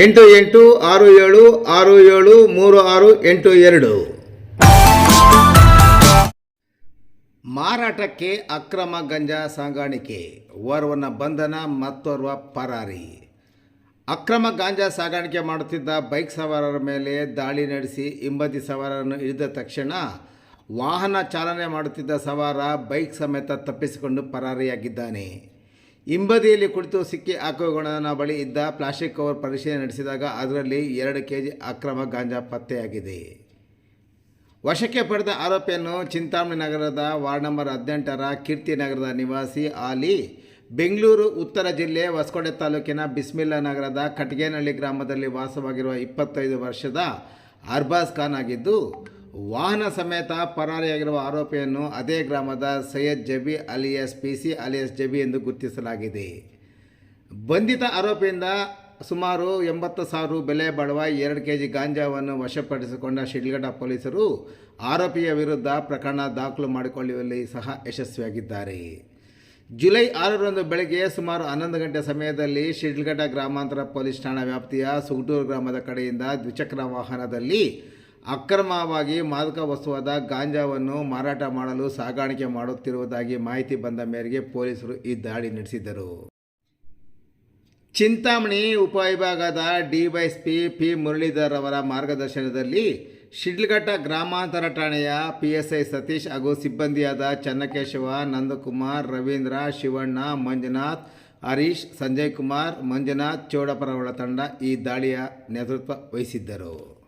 ಎಂಟು ಎಂಟು ಆರು ಏಳು ಆರು ಏಳು ಮೂರು ಆರು ಎಂಟು ಎರಡು. ಮಾರಾಟಕ್ಕೆ ಅಕ್ರಮ ಗಂಜಾ ಸಾಗಾಣಿಕೆ, ಓರ್ವನ ಬಂಧನ, ಮತ್ತೋರ್ವ ಪರಾರಿ. ಅಕ್ರಮ ಗಾಂಜಾ ಸಾಗಾಣಿಕೆ ಮಾಡುತ್ತಿದ್ದ ಬೈಕ್ ಸವಾರರ ಮೇಲೆ ದಾಳಿ ನಡೆಸಿ ಹಿಂಬದಿ ಸವಾರರನ್ನು ಹಿಡಿದ ತಕ್ಷಣ ವಾಹನ ಚಾಲನೆ ಮಾಡುತ್ತಿದ್ದ ಸವಾರ ಬೈಕ್ ಸಮೇತ ತಪ್ಪಿಸಿಕೊಂಡು ಪರಾರಿಯಾಗಿದ್ದಾನೆ. ಹಿಂಬದಿಯಲ್ಲಿ ಕುಳಿತು ಸಿಕ್ಕಿ ಹಾಕುವನ ಬಳಿ ಇದ್ದ ಪ್ಲಾಸ್ಟಿಕ್ ಕವರ್ ಪರಿಶೀಲನೆ ನಡೆಸಿದಾಗ ಅದರಲ್ಲಿ ಎರಡು ಕೆ ಜಿ ಅಕ್ರಮ ಗಾಂಜಾ ಪತ್ತೆಯಾಗಿದೆ. ವಶಕ್ಕೆ ಪಡೆದ ಆರೋಪಿಯನ್ನು ಚಿಂತಾಮಣಿ ನಗರದ ವಾರ್ಡ್ ನಂಬರ್ ಹದಿನೆಂಟರ ಕೀರ್ತಿನಗರದ ನಿವಾಸಿ ಆಲಿ, ಬೆಂಗಳೂರು, ಉತ್ತರ ಜಿಲ್ಲೆ, ಹೊಸಕೋಟೆ ತಾಲೂಕಿನ ಬಿಸ್ಮಿಲ್ಲಾ ನಗರದ ಕಟ್ಗೇನಹಳ್ಳಿ ಗ್ರಾಮದಲ್ಲಿ ವಾಸವಾಗಿರುವ ಇಪ್ಪತ್ತೈದು ವರ್ಷದ ಅರ್ಬಾಸ್ ಖಾನ್ ಆಗಿದ್ದು ವಾಹನ ಸಮೇತ ಪರಾರಿಯಾಗಿರುವ ಆರೋಪಿಯನ್ನು ಅದೇ ಗ್ರಾಮದ Syed Jabi alias P C alias Jabi ಎಂದು ಗುರುತಿಸಲಾಗಿದೆ. ಬಂಧಿತ ಆರೋಪಿಯಿಂದ ಸುಮಾರು ಎಂಬತ್ತು ಸಾವಿರ ಬೆಲೆ ಬಾಳುವ ಎರಡು ಕೆ ಜಿ ಗಾಂಜಾವನ್ನು ವಶಪಡಿಸಿಕೊಂಡ ಶಿಡ್ಲಘಟ್ಟ ಪೊಲೀಸರು ಆರೋಪಿಯ ವಿರುದ್ಧ ಪ್ರಕರಣ ದಾಖಲು ಮಾಡಿಕೊಳ್ಳುವಲ್ಲಿ ಸಹ ಯಶಸ್ವಿಯಾಗಿದ್ದಾರೆ. ಜುಲೈ ಆರರಂದು ಬೆಳಗ್ಗೆ ಸುಮಾರು ಹನ್ನೊಂದು ಗಂಟೆ ಸಮಯದಲ್ಲಿ ಶಿಡ್ಲಘಟ್ಟ ಗ್ರಾಮಾಂತರ ಪೊಲೀಸ್ ಠಾಣಾ ವ್ಯಾಪ್ತಿಯ ಸುಗಟೂರು ಗ್ರಾಮದ ಕಡೆಯಿಂದ ದ್ವಿಚಕ್ರ ವಾಹನದಲ್ಲಿ ಅಕ್ರಮವಾಗಿ ಮಾದಕ ವಸ್ತುವಾದ ಗಾಂಜಾವನ್ನು ಮಾರಾಟ ಮಾಡಲು ಸಾಗಾಣಿಕೆ ಮಾಡುತ್ತಿರುವುದಾಗಿ ಮಾಹಿತಿ ಬಂದ ಮೇರೆಗೆ ಪೊಲೀಸರು ಈ ದಾಳಿ ನಡೆಸಿದರು ಚಿಂತಾಮಣಿ ಉಪವಿಭಾಗದ ಡಿವೈಎಸ್ಪಿ ಪಿ ಮುರಳೀಧರ್ ಅವರ ಮಾರ್ಗದರ್ಶನದಲ್ಲಿ ಶಿಡ್ಲಘಟ್ಟ ಗ್ರಾಮಾಂತರ ಠಾಣೆಯ ಪಿ ಎಸ್ ಐ ಸತೀಶ್ ಹಾಗೂ ಸಿಬ್ಬಂದಿಯಾದ ಚನ್ನಕೇಶವ, ನಂದಕುಮಾರ್, ರವೀಂದ್ರ, ಶಿವಣ್ಣ, ಮಂಜುನಾಥ್, ಹರೀಶ್, ಸಂಜಯ್ ಕುಮಾರ್, ಮಂಜುನಾಥ್ ಚೋಡಪರವಳ ತಂಡ ಈ ದಾಳಿಯ ನೇತೃತ್ವ ವಹಿಸಿದ್ದರು.